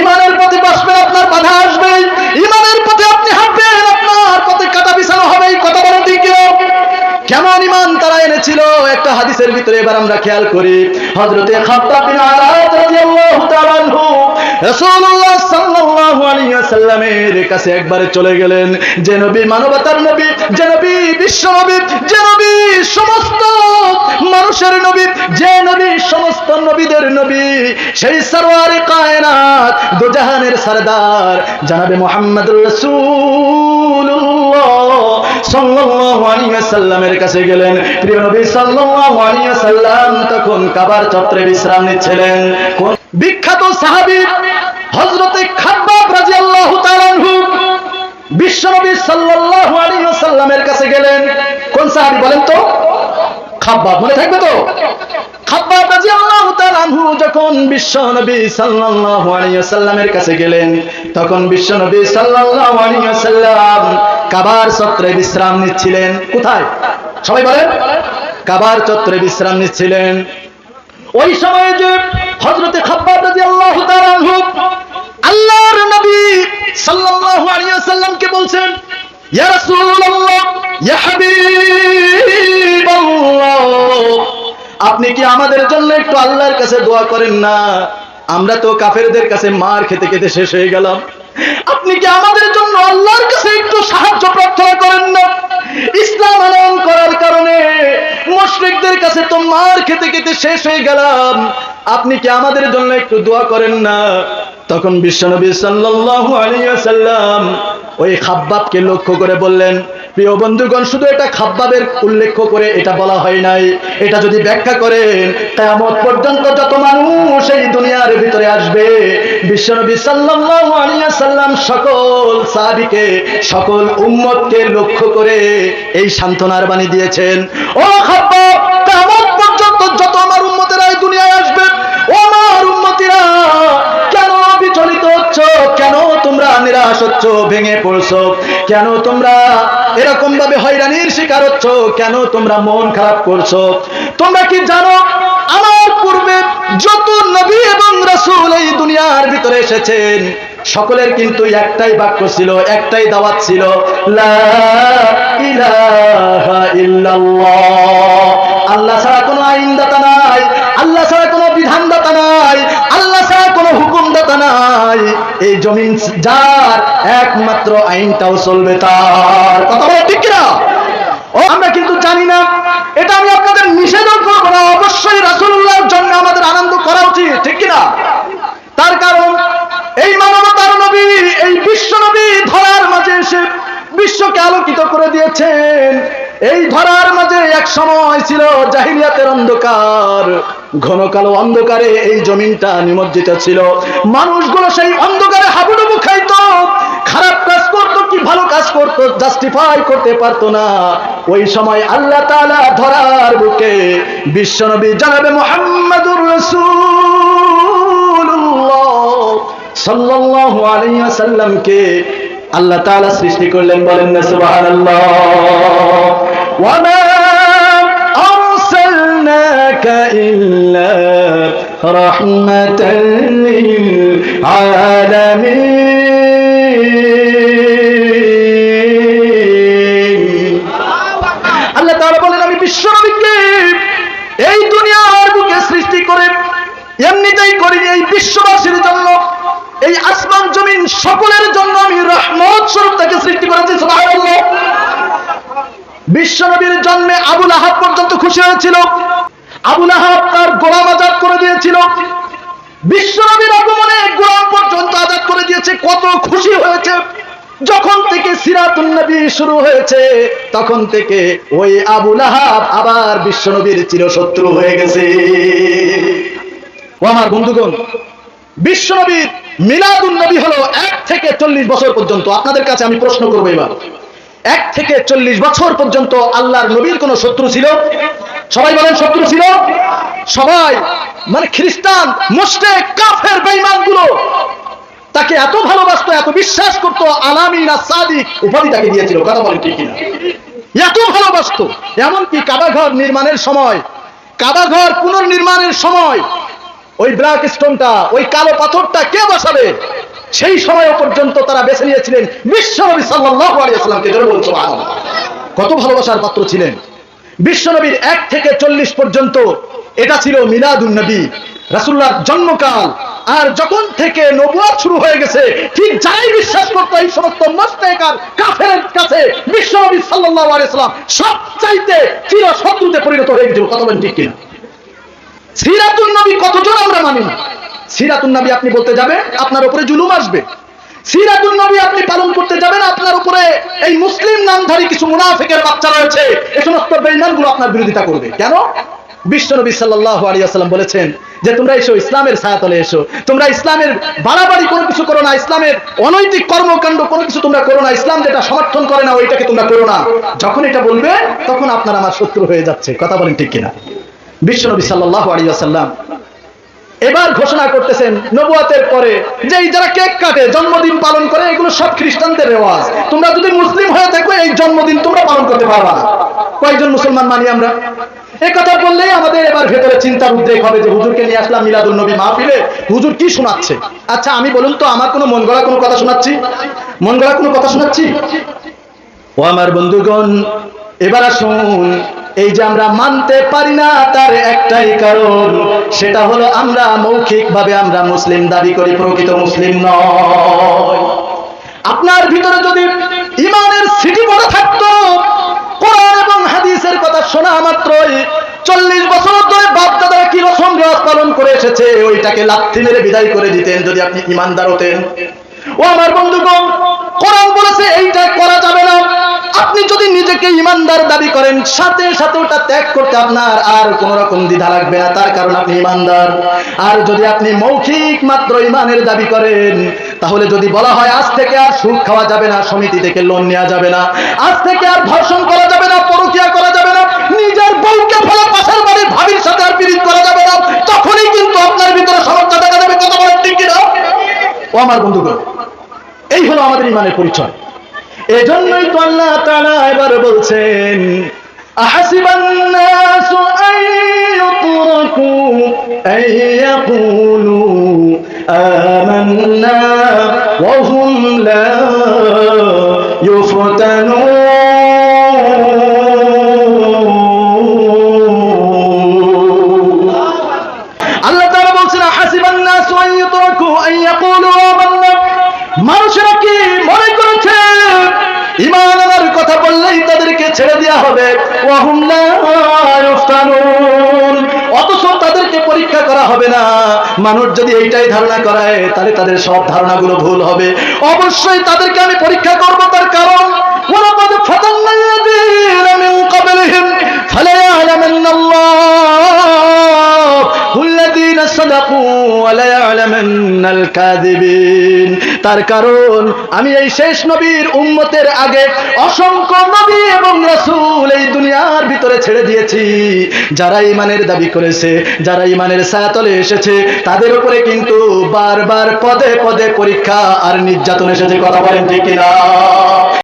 ইমানের প্রতি বসবেন, আপনার বাধা আসবে। ইমানের প্রতি আপনি হাঁটবেন, আপনার পথে কাটা বিছানো হবে কথা বলেন দিকে। কেমন ইমান তারা এনেছিল? একটা হাদিসের ভিতরে এবার আমরা খেয়াল করি। হজরতে খাপ্তা বিন আরাদ রাদিয়াল্লাহু তাআলা রাসূলুল্লাহ সাল্লাল্লাহু ওয়াসাল্লামের কাছে একবারে চলে গেলেন। যে নবী মানবতার নবী, যে নবী বিশ্ব নবী, যে নবী সমস্ত মানুষের নবী, যে নবী সমস্ত নবীদের নবী, সেই সরওয়ারে কায়নাত, দুজাহানের সরদার, জানাবে মুহাম্মদুর রাসূলুল্লাহ সাল্লাল্লাহু কাছে গেলেন। প্রিয় নবী ওয়াসাল্লাম তখন কাবার চত্বরে বিশ্রাম নিচ্ছিলেন। বিখ্যাত সাহাবী হযরতে খাব্বাব তাআলা আনহু বিশ্বনবী সাল্লাল্লাহু আলাইহি ওয়াসাল্লামের কাছে গেলেন। কোন সাহাবী বলেন তো? খাব্বাব মনে থাকবে তো? খাব্বাব রাদিয়াল্লাহু তাআলা আনহু যখন বিশ্বনবী সাল্লাল্লাহু আলাইহি ওয়াসাল্লামের কাছে গেলেন, তখন বিশ্বনবী সাল্লাল্লাহু আলাইহি ওয়াসাল্লাম কাবার চত্বরে বিশ্রাম নিচ্ছিলেন। কোথায়? সবাই বলেন। কাবার চত্বরে বিশ্রাম নিচ্ছিলেন। ওই সময়ে যে হযরতে খাব্বাব রাদিয়াল্লাহু তাআলা আনহু আল্লাহর নবী সাল্লাল্লাহু আলাইহি ওয়াসাল্লামকে বলছেন, ইয়া রাসূলুল্লাহ, ইয়া হাবিবাল্লাহ, আপনি কি আমাদের জন্য একটু আল্লাহর কাছে দোয়া করেন না? আমরা তো কাফেরদের কাছে মার খেতে খেতে শেষ হয়ে গেলাম। আপনি কি আমাদের জন্য আল্লাহর কাছে একটু সাহায্য প্রার্থনা করেন না? ইসলাম আনয়ন করার কারণে মুশরিকদের কাছে তো মার খেতে খেতে শেষ হয়ে গেলাম। আপনি কি আমাদের জন্য একটু দোয়া করেন না? তখন বিশ্বনবী সাল্লাল্লাহু আলাইহি ওয়াসাল্লাম ওই খাব্বাবকে লক্ষ্য করে বললেন, প্রিয় বন্ধুগণ, শুধু এটা খাব্বাবের উল্লেখ করে এটা বলা হয় নাই। এটা যদি ব্যাখ্যা করেন, কিয়ামত পর্যন্ত যত মানুষ এই দুনিয়ার ভিতরে আসবে, বিশ্বনবী সাল্লাল্লাহু আলাইহি ওয়াসাল্লাম সকল সাহাবীকে, সকল উম্মতকে লক্ষ্য করে এই সান্ত্বনার বাণী দিয়েছেন। ও খাব্বাব হচ্ছ ভেঙে পড়ছো। কেন তোমরা এরকম ভাবে হয়রানির শিকার হচ্ছ? কেন তোমরা মন খারাপ করছ? তোমরা কি জানো, আমার পূর্বে যত নবী এবং রাসূল এই দুনিয়ার ভিতরে এসেছেন, সকলের কিন্তু একটাই বাক্য ছিল, একটাই দাওয়াত ছিল, লা ইলাহা ইল্লাল্লাহ। আল্লাহ ছাড়া কোনো আইনদাতা নাই, আল্লাহ ছাড়া কোনো নাই এই জমিন যার একমাত্র আইনটাও চলবে তার। কথা বলো ঠিক কিনা? ও, আমরা কিন্তু জানি না। এটা আমি আপনাদের নিষেধও করব না। অবশ্যই রাসূলুল্লাহর জন্য আমাদের আনন্দ করা উচিত, ঠিক কিনা? তার কারণ, এই মানবতার নবী, এই বিশ্ব নবী ধরার মাঝে এসে বিশ্বকে আলোকিত করে দিয়েছেন। এই ধরার মাঝে এক সময় ছিল জাহিলিয়াতের অন্ধকার। ঘন কালো অন্ধকারে এই জমিনটা নিমজ্জিত ছিল। মানুষগুলো সেই অন্ধকারে হাবুডুবু খাইতো। খারাপ কাজ করতো কি ভালো কাজ করতো জাস্টিফাই করতে পারতো না। ওই সময় আল্লাহ তাআলা ধরার বুকে বিশ্বনবী জানাবে মুহাম্মাদুর রাসূলুল্লাহ সাল্লাল্লাহু আলাইহি ওয়াসাল্লামকে আল্লাহ তাআলা সৃষ্টি করলেন বলেন না আরসালনাকা ইল্লা রাহমাতাল লিল আলামিন আল্লাহ তাআলা বলেন, আমি বিশ্বনবীকে এই দুনিয়ার বুকে সৃষ্টি করে এমনিতেই করিনি, এই বিশ্ববাসীর জন্য, এই আসমান জমিন সকলের জন্য আমি রহমত স্বরূপ তাকে সৃষ্টি করেছি, সুবহানাল্লাহ। বিশ্বনবীর জন্মে আবুল আহাব পর্যন্ত খুশি হয়েছিল। আবুল আহাব তার গোলাম আজাদ করে দিয়েছিল। বিশ্বনবীর আগমনে গোলাম পর্যন্ত আজাদ করে দিয়েছে। কত খুশি হয়েছে। যখন থেকে সিরাতুন নবী শুরু হয়েছে, তখন থেকে ওই আবুল আহাব আবার বিশ্বনবীর চিরশত্রু হয়ে গেছে। ও আমার বন্ধুগণ, বিশ্বনবীর মিলাদুন নবী হলো এক থেকে চল্লিশ বছর পর্যন্ত। আপনাদের কাছে আমি প্রশ্ন করব এবার। এক থেকে চল্লিশ বছর পর্যন্ত আল্লাহর নবীর কোন শত্রু ছিল? সবাই বলেন শত্রু ছিল? সবাই। মানে খ্রিস্টান মুসলিম কাফের বেঈমানগুলো তাকে এত ভালোবাসতো, এত বিশ্বাস করতো আলামিন আর সাদিক উপাধি তাকে দিয়েছিল। কথা বলেন ঠিক কিনা? এত ভালোবাসতো। এমনকি কাবাঘর নির্মাণের সময় কাবাঘর পুনর্নির্মাণের সময়, ওই ব্ল্যাক স্টোনটা, ওই কালো পাথরটা কে বসাবে? সেই সময় পর্যন্ত তারা বেছে নিয়েছিলেন বিশ্বনবী আলাইহি বলছো কত ভালোবাসার পাত্র ছিলেন। বিশ্বনবীর এক থেকে চল্লিশ পর্যন্ত এটা ছিল মিলাদুন নবী রাসুল্লাহর জন্মকাল। আর যখন থেকে নবুয়াত শুরু হয়ে গেছে, ঠিক যাই বিশ্বাস করতো এই সমস্ত মস্তেকার কাফের কাছে বিশ্বনবী সাল্লাল্লাহু আলাইহি সাল্লাম সব চাইতে চির শত্রুতে পরিণত হয়ে গেছিল। কথা বলেন ঠিক কিনা? সিরাতুন নবী কতজন আমরা মানি না? সিরাতুন নবী আপনি বলতে যাবেন, আপনার উপরে জুলুম আসবে। সিরাতুন নবী আপনি পালন করতে যাবেন, আপনার উপরে এই মুসলিম নামধারী কিছু মুনাফিকের বাচ্চা রয়েছে এই সমস্ত বেইমানগুলো আপনার বিরোধিতা করবে। কেন? বিশ্বনবী সাল্লাল্লাহু আলাইহি ওয়াসাল্লাম বলেছেন যে, তোমরা এসো ইসলামের ছায়াতলে এসো। তোমরা ইসলামের বাড়াবাড়ি কোনো কিছু করো না, ইসলামের অনৈতিক কর্মকাণ্ড কোনো কিছু তোমরা করো না, ইসলাম যেটা সমর্থন করে না, ওইটাকে তোমরা করো না। যখন এটা বলবে, তখন আপনার আমার শত্রু হয়ে যাচ্ছে। কথা বলেন ঠিক কিনা? বিশ্বনবী সাল্লাল্লাহু আলাইহি ওয়াসাল্লাম এবার ঘোষণা করতেছেন নবুয়াতের পরে যে এই যারা কেক কাটে, জন্মদিন পালন করে, এগুলো সব খ্রিস্টানদের রেওয়াজ। তোমরা যদি মুসলিম হয়ে থাকো, এই জন্মদিন তোমরা পালন করতে পারবা। না কয়েকজন মুসলমান মানি আমরা? এই কথা বললেই আমাদের এবার ভেতরে চিন্তার উদ্রেক হবে যে হুজুরকে নিয়ে আসলাম মিলাদুল নবী মাহফিলে। হুজুর কি শোনাচ্ছে? আচ্ছা আমি বলুন তো, আমার কোনো মন গড়া কোনো কথা শোনাচ্ছি? মন গড়া কোনো কথা শোনাচ্ছি? ও আমার বন্ধুগণ, এবার আসুন। এই যে আমরা মানতে পারি না তার একটাই কারণ, সেটা হলো আমরা মৌখিক ভাবে আমরা মুসলিম দাবি করি, প্রকৃত মুসলিম নয়। আপনার ভিতরে যদি ইমানের সিটি ভরা থাকতো, কোরআন এবং হাদিসের কথা শোনা মাত্রই চল্লিশ বছর ধরে বাপ দাদারা কি রসম রেওয়াজ পালন করে এসেছে, ওইটাকে লাথি মেরে বিদায় করে দিতেন যদি আপনি ইমানদার হতেন। ও আমার বন্ধুগণ, কোরআন বলেছে এইটা করা যাবে না। আপনি যদি নিজেকে ইমানদার দাবি করেন, সাথে সাথে ওটা ত্যাগ করতে আপনার আর কোন রকম দ্বিধা লাগবে না। তার কারণ আপনি ইমানদার। আর যদি আপনি মৌখিক মাত্র ইমানের দাবি করেন, তাহলে যদি বলা হয়, আজ থেকে আর সুদ খাওয়া যাবে না, সমিতি থেকে লোন নেওয়া যাবে না। আজ থেকে আর ধর্ষণ করা যাবে না, পরকিয়া করা যাবে না। নিজের বউকে ফেলে পাশের বাড়ির ভাবির সাথে আর পীড়িত করা যাবে না। তখনই কিন্তু আপনার ভিতরে সমস্যা দেখা যাবে। কথা বলেন ঠিক কিনা? ও আমার বন্ধুগণ, এই হলো আমাদের ইমানের পরিচয়। এজন্যই তো আল্লাহ তারা এবার বলছেন আহাসিবান্না ছেড়ে দেওয়া হবে। অথচ তাদেরকে পরীক্ষা করা হবে না। মানুষ যদি এইটাই ধারণা করায়, তাহলে তাদের সব ধারণাগুলো ভুল হবে। অবশ্যই তাদেরকে আমি পরীক্ষা করব তার কারণ। ফাতান্না আল্লাযীনা মিন ক্বাবলিহিম তার কারণ, আমি এই শেষ নবীর উন্মতের আগে অসংখ্য নবী এবং রাসূল এই দুনিয়ার ভিতরে ছেড়ে দিয়েছি। যারা ইমানের দাবি করেছে, যারা ইমানের সায়াতলে এসেছে, তাদের উপরে কিন্তু বারবার পদে পদে পরীক্ষা আর নির্যাতন এসেছে, কথা বলেন ঠিক কিনা?